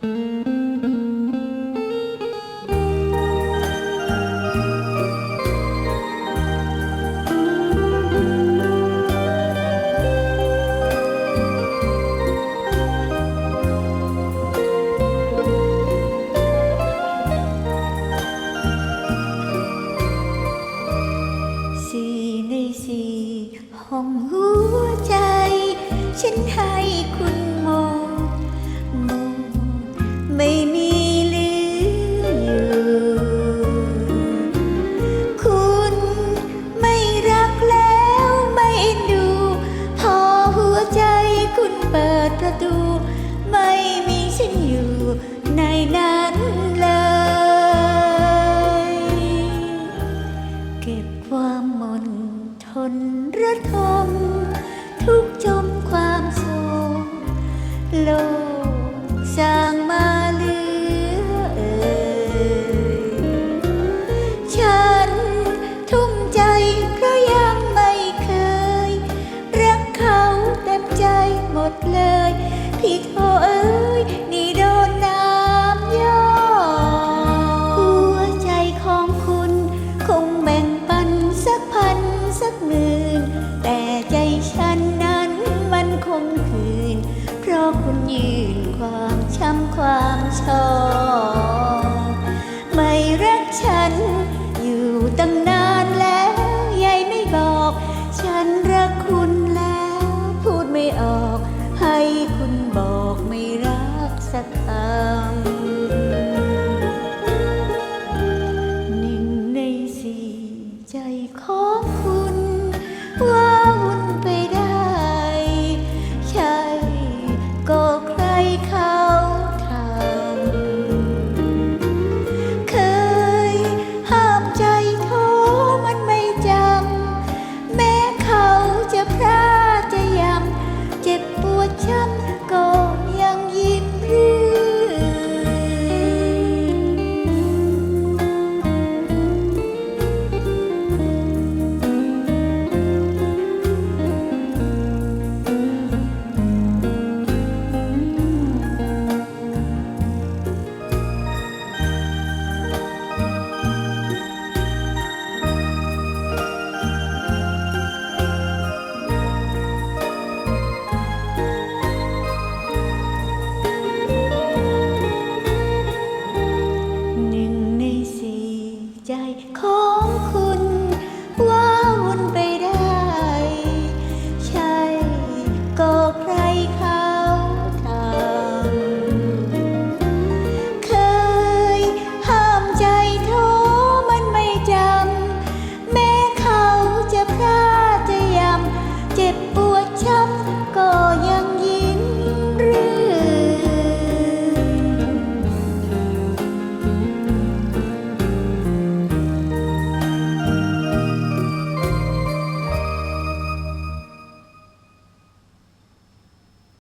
สี่ในสี่ห้องหัวใจ ฉันให้ ความหมนทนระทม ทุกจมความโศกโลกสร้างมาเหลือเอยฉันทุ่มใจเพราะยังไม่เคย รักเขาเต็มใจหมดเลย พี่โทเอ้ยนี่ ยืนความช้ำความชอบ go pray.